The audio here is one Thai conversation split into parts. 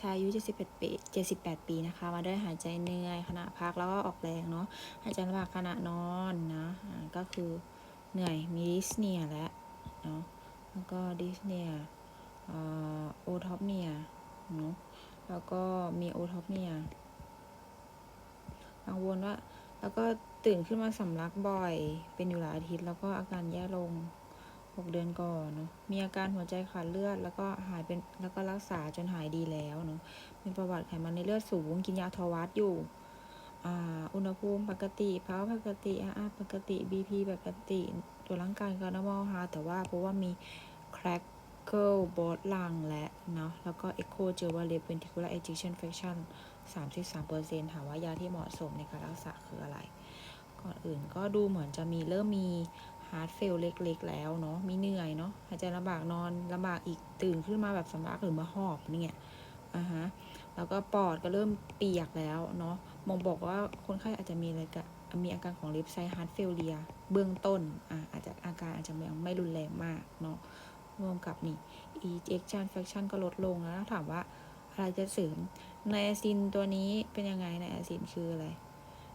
ชายอายุ71ปี78 ปีนะคะ มาด้วยหายใจเหนื่อยขณะพักแล้วก็ออกแรงเนาะ หายใจลำบากขณะนอนนะก็คือเหนื่อย มีดิสเนียและเนาะ แล้วก็ดิสเนียโอท็อปเมียเนาะ แล้วก็มีโอท็อปเมียกังวลว่า แล้วก็ตื่นขึ้นมาสำลักบ่อย เป็นอยู่หลายอาทิตย์ แล้วก็อาการแย่ลง 6 เดือนก่อนเนาะมีอาการหัวใจขาดเลือด แล้วก็หายเป็นแล้วก็รักษาจนหายดีแล้วเนาะเป็นประวัติไขมันในเลือดสูง กินยาทวัดอยู่อ่าอุณหภูมิปกติภาวะปกติอาอาปกติ BP ปกติ ตัวร่างกายก็ normal ค่ะแต่ว่าเพราะว่ามี crackle บอสลังและเนาะแล้วก็ echo เจอว่า left ventricular ejection fraction 33%ถามว่ายาที่เหมาะสมในการรักษาคืออะไร ก่อนอื่นก็ดูเหมือนจะมีเริ่มมี heart fail เล็กๆ แล้วเนาะมีเหนื่อยเนาะหายใจลำบากนอนลำบากอีกตื่นขึ้นมาแบบสำลักหรือมาหอบเนี่ยอ่าฮะแล้วก็ปอดก็เริ่มเปียกแล้วเนาะมองบอกว่าคนไข้อาจจะมีอะไรกับมีอาการของ left side heart failure เบื้องต้นอ่าอาจจะอาการอาจจะยังไม่รุนแรงมากเนาะรวมกับนี่ ejection fraction ก็ลดลงแล้วถามว่าอะไรจะเสริมไนอาซินตัวนี้เป็นยังไงไนอาซินคืออะไร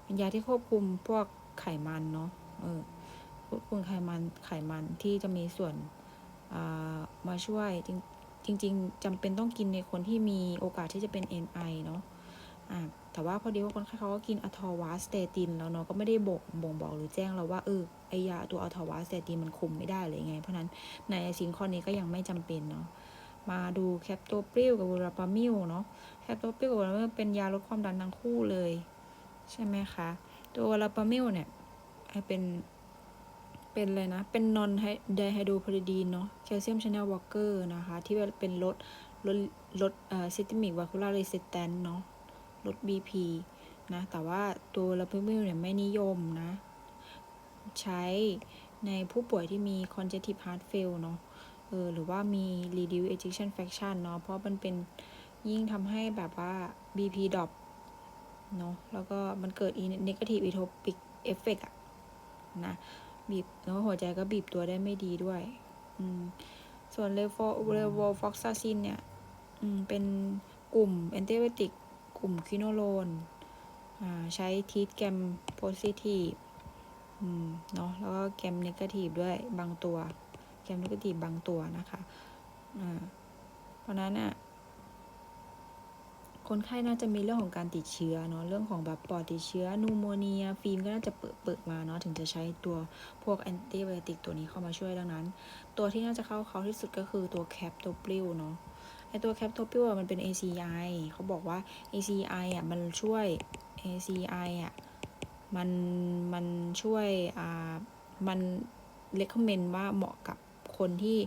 เป็นยาที่ควบคุมพวกไขมันเนาะเออ ควบคุมไขมันไขมันที่จะมีส่วนมาช่วยจริงจริงจำเป็นต้องกินในคนที่มีโอกาสที่จะเป็น NI เนาะอ่าแต่ว่าพอดีว่าคนไข้เขาก็กินอะทอวาสเตตินแล้วเนาะก็ไม่ได้บ,บ่งบอกหรือแจ้งเราว่าเออไอยาตัวอะทอวาสเตตินมันคุมไม่ได้เลยไง เพราะนั้นในไอซินข้อนี้ก็ยังไม่จำเป็นเนาะมาดูแคปโตปริลกับบูราปามิลเนาะแคปโตปริลกับบูราปามิลเป็นยาลดความดันทั้งคู่เลย ใช่ไหมคะ ตัวบูราปามิลเนี่ยเป็น เป็นเลยนะ เป็นนอนไดไฮโดรพาริดีนเนาะแคลเซียมชแนลวอลเกอร์นะคะ ที่เป็นลดลดลดเอ่อซิสติมิกวาคูลาเรสิสแตนเนาะลด BP นะ แต่ว่าตัวลาพิมิลเนี่ยไม่นิยมนะ ใช้ในผู้ป่วยที่มี congestive heart fail เนาะเออหรือว่ามี reduced ejection fraction เนาะเพราะมันเป็นยิ่งทำให้แบบว่า BP drop เนาะแล้วก็มันเกิด negative etopic effect อะนะ บีบแล้วหัวใจก็บีบตัวได้ไม่ดีด้วย อืม ส่วนเลโฟเลโวฟอกซาซินเนี่ย อืม เป็นกลุ่มแอนติไบโอติก กลุ่มคิโนโลน อ่า ใช้ทีทแกมโพซิทีฟ อืม เนาะ แล้วก็แกมเนกาทีฟด้วยบางตัว แกมเนกาทีฟบางตัวนะคะ อ่า เพราะนั้นอะ คนไข้น่าจะมีเรื่องของการติดเชื้อเนาะเรื่องของแบบปอดติดเชื้อนูโมเนีย ฟิล์มก็น่าจะเปิดเปิดมาเนาะถึงจะใช้ตัวพวกแอนติไบโอติกตัวนี้เข้ามาช่วยดังนั้น ตัวที่น่าจะเข้าเขาที่สุดก็คือตัวแคปโตปริลเนาะไอตัวแคปโตปริลมันเป็น ACI เขาบอกว่า ACI อะมันช่วย ACI อะมันมันช่วยอ่ามัน recommend ว่าเหมาะกับ คนที่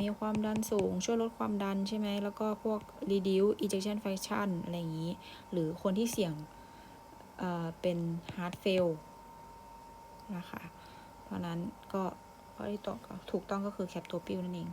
มีความดันสูง ช่วยลดความดันใช่ไหมแล้วก็พวก reduce ejection fraction อะไรอย่างนี้ หรือคนที่เสี่ยงเเป็น heart fail นะคะ เพราะนั้นก็ข้อที่ตถูกต้องก็คือแคปตัวปิวนั่นเอง